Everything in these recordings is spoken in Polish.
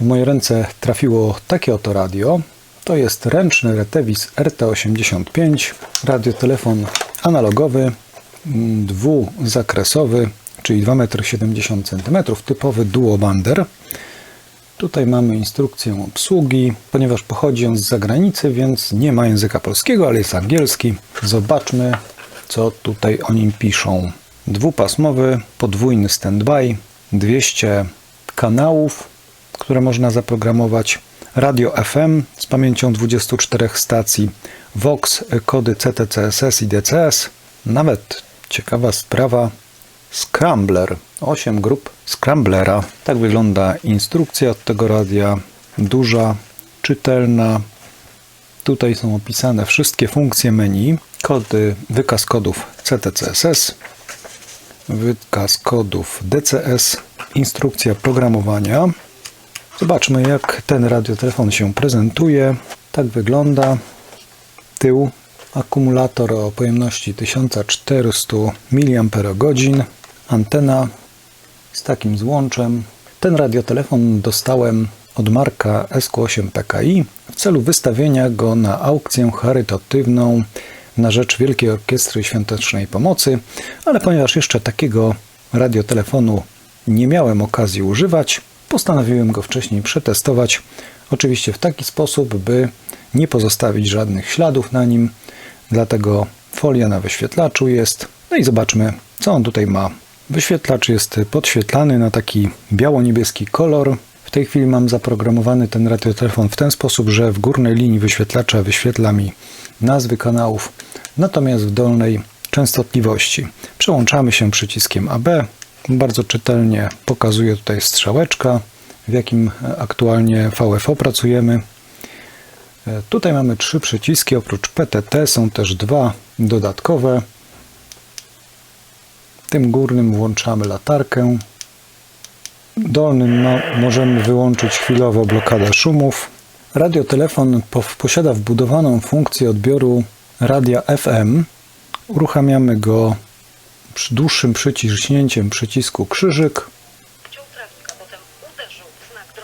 W moje ręce trafiło takie oto radio. To jest ręczny Retevis RT85, radiotelefon analogowy, mm, dwuzakresowy, czyli 2,70 m, typowy duobander. Tutaj mamy instrukcję obsługi, ponieważ pochodzi on z zagranicy, więc nie ma języka polskiego, ale jest angielski. Zobaczmy, co tutaj o nim piszą. Dwupasmowy, podwójny standby, 200 kanałów, które można zaprogramować. Radio FM z pamięcią 24 stacji, Vox, kody CTCSS i DCS, nawet ciekawa sprawa, Scrambler, 8 grup Scramblera. Tak wygląda instrukcja od tego radia, duża, czytelna. Tutaj są opisane wszystkie funkcje menu, kody, wykaz kodów CTCSS, wykaz kodów DCS, instrukcja programowania. Zobaczmy, jak ten radiotelefon się prezentuje. Tak wygląda tył. Akumulator o pojemności 1400 mAh. Antena z takim złączem. Ten radiotelefon dostałem od Marka SQ8 PKI w celu wystawienia go na aukcję charytatywną na rzecz Wielkiej Orkiestry Świątecznej Pomocy, ale ponieważ jeszcze takiego radiotelefonu nie miałem okazji używać, postanowiłem go wcześniej przetestować. Oczywiście w taki sposób, by nie pozostawić żadnych śladów na nim. Dlatego folia na wyświetlaczu jest. No i zobaczmy, co on tutaj ma. Wyświetlacz jest podświetlany na taki biało-niebieski kolor. W tej chwili mam zaprogramowany ten radiotelefon w ten sposób, że w górnej linii wyświetlacza wyświetla mi nazwy kanałów, natomiast w dolnej częstotliwości. Przełączamy się przyciskiem AB. Bardzo czytelnie pokazuje tutaj strzałeczka, w jakim aktualnie VFO pracujemy. E, Tutaj mamy trzy przyciski, oprócz PTT są też dwa dodatkowe. Tym górnym włączamy latarkę. Dolnym możemy wyłączyć chwilowo blokadę szumów. Radiotelefon po- posiada wbudowaną funkcję odbioru radia FM. Uruchamiamy go przy dłuższym przyciśnięciem przycisku krzyżyk.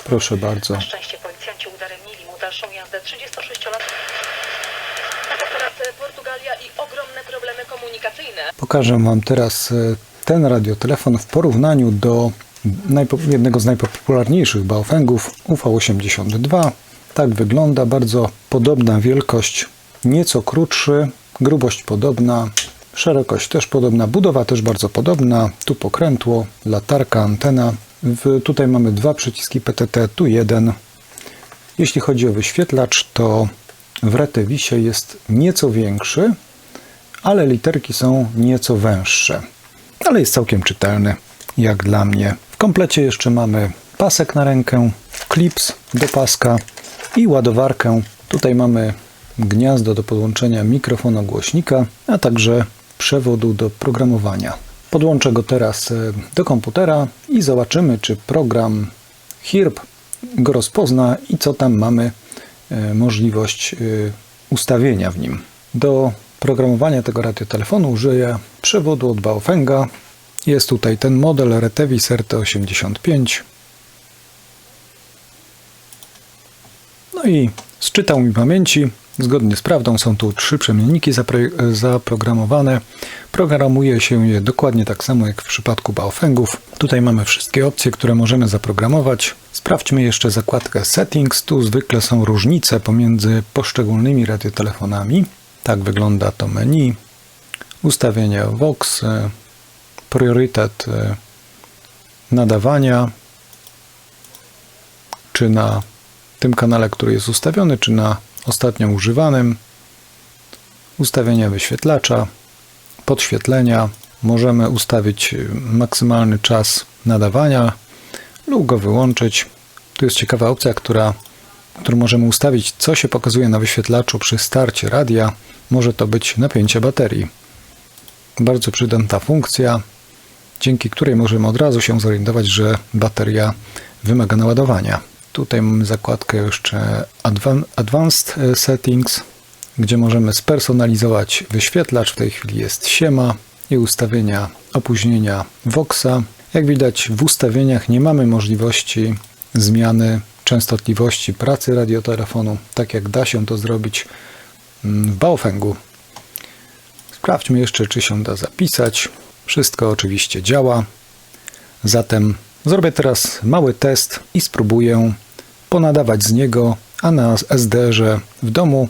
Proszę bardzo. Na szczęście policjanci udaremnili mu dalszą jazdę 36-latku. Teraz e, Portugalia i ogromne problemy komunikacyjne. Pokażę Wam teraz e, ten radiotelefon w porównaniu do jednego z najpopularniejszych Baofengów UV82. Tak wygląda, bardzo podobna wielkość, nieco krótszy, grubość podobna, szerokość też podobna, budowa też bardzo podobna. Tu pokrętło, latarka, antena. W, tutaj mamy dwa przyciski PTT, tu jeden. Jeśli chodzi o wyświetlacz, to w Retevisie jest nieco większy, ale literki są nieco węższe. Ale jest całkiem czytelny, jak dla mnie. W komplecie jeszcze mamy pasek na rękę, klips do paska i ładowarkę. Tutaj mamy gniazdo do podłączenia mikrofonu głośnika, a także przewodu do programowania. Podłączę go teraz e, do komputera i zobaczymy, czy program HIRP go rozpozna i co tam mamy e, możliwość e, ustawienia w nim. Do programowania tego radiotelefonu użyję przewodu od Baofenga. Jest tutaj ten model Retevis RT85. No i zczytał mi pamięci. Zgodnie z prawdą są tu trzy przemienniki zapro- zaprogramowane. Programuje się je dokładnie tak samo jak w przypadku Baofengów. Tutaj mamy wszystkie opcje, które możemy zaprogramować. Sprawdźmy jeszcze zakładkę Settings. Tu zwykle są różnice pomiędzy poszczególnymi radiotelefonami. Tak wygląda to menu. Ustawienia Vox, e, priorytet e, nadawania, czy na tym kanale, który jest ustawiony, czy na ostatnio używanym. Ustawienia wyświetlacza, podświetlenia. Możemy ustawić y, maksymalny czas nadawania lub go wyłączyć. Tu jest ciekawa opcja, która, którą możemy ustawić, co się pokazuje na wyświetlaczu przy starcie radia. Może to być napięcie baterii. Bardzo przydatna funkcja, dzięki której możemy od razu się zorientować, że bateria wymaga naładowania. Tutaj mamy zakładkę jeszcze Advan- Advanced e, Settings, gdzie możemy spersonalizować wyświetlacz. W tej chwili jest siema i ustawienia opóźnienia Voxa. Jak widać w ustawieniach nie mamy możliwości zmiany częstotliwości pracy radiotelefonu, tak jak da się to zrobić mm, w Baofengu. Sprawdźmy jeszcze, czy się da zapisać. Wszystko oczywiście działa. Zatem zrobię teraz mały test i spróbuję ponadawać z niego, a na SDR-ze w domu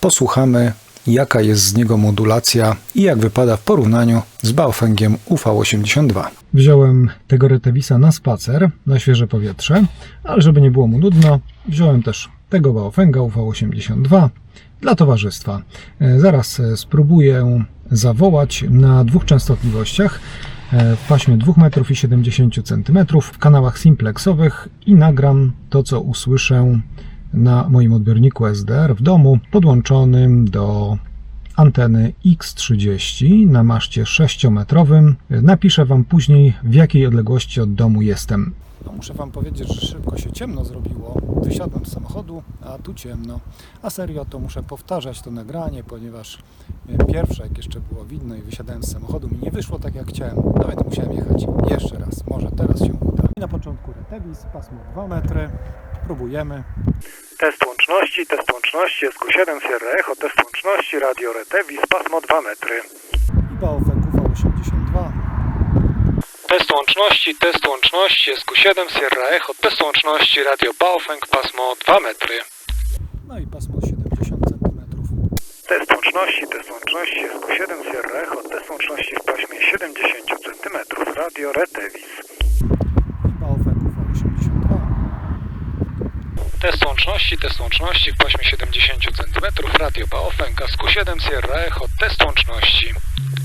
posłuchamy, jaka jest z niego modulacja i jak wypada w porównaniu z Baofengiem UV82. Wziąłem tego Retevisa na spacer, na świeże powietrze, ale żeby nie było mu nudno, wziąłem też tego Baofenga UV82 dla towarzystwa. E, Zaraz e, spróbuję zawołać na dwóch częstotliwościach w paśmie 2,70 m w kanałach simplexowych i nagram to, co usłyszę na moim odbiorniku SDR w domu podłączonym do anteny X30 na maszcie 6-metrowym. Napiszę Wam później, w jakiej odległości od domu jestem. No muszę Wam powiedzieć, że szybko się ciemno zrobiło. Wysiadłem z samochodu, a tu ciemno. A serio to muszę powtarzać to nagranie, ponieważ e, pierwsze, jak jeszcze było widno i wysiadałem z samochodu, mi nie wyszło tak jak chciałem. No więc musiałem jechać jeszcze raz. Może teraz się uda. I na początku Retevis, pasmo 2 metry. Próbujemy. Test łączności, test łączności, SQ7 Sierra Echo, test łączności, Radio Retevis, pasmo 2 metry. I Baofeng UV82. Test łączności, test łączności, SQ7 Sierra Echo, test łączności, Radio Baofeng, pasmo 2 metry. No i pasmo 70 cm. Test łączności, test łączności, SQ7 Sierra Echo, test łączności w paśmie 70 cm, Radio Retevis. I Baofeng UV82. Test łączności, test łączności w paśmie 70 cm, Radio Baofeng, SQ7 Sierra Echo, test łączności.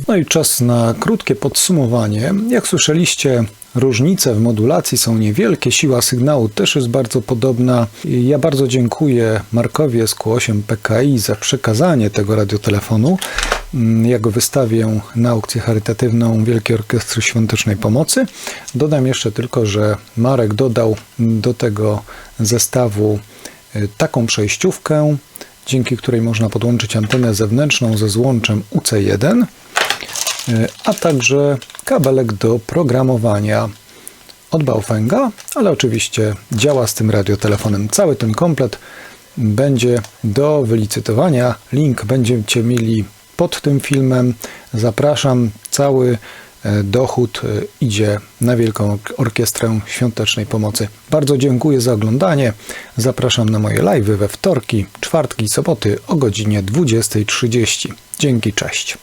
No i czas na krótkie podsumowanie. Jak słyszeliście, różnice w modulacji są niewielkie, siła sygnału też jest bardzo podobna. Ja bardzo dziękuję Markowi SQ8 PKI za przekazanie tego radiotelefonu. Mm, Ja go wystawię na aukcję charytatywną Wielkiej Orkiestry Świątecznej Pomocy. Dodam jeszcze tylko, że Marek dodał do tego zestawu y, taką przejściówkę, dzięki której można podłączyć antenę zewnętrzną ze złączem UC1 a także kabelek do programowania od Baofenga, ale oczywiście działa z tym radiotelefonem. Cały ten komplet będzie do wylicytowania. Link będziecie mieli pod tym filmem. Zapraszam. Cały e, dochód e, idzie na Wielką Orkiestrę Świątecznej Pomocy. Bardzo dziękuję za oglądanie. Zapraszam na moje live we wtorki, czwartki i soboty o godzinie 20.30. Dzięki, cześć.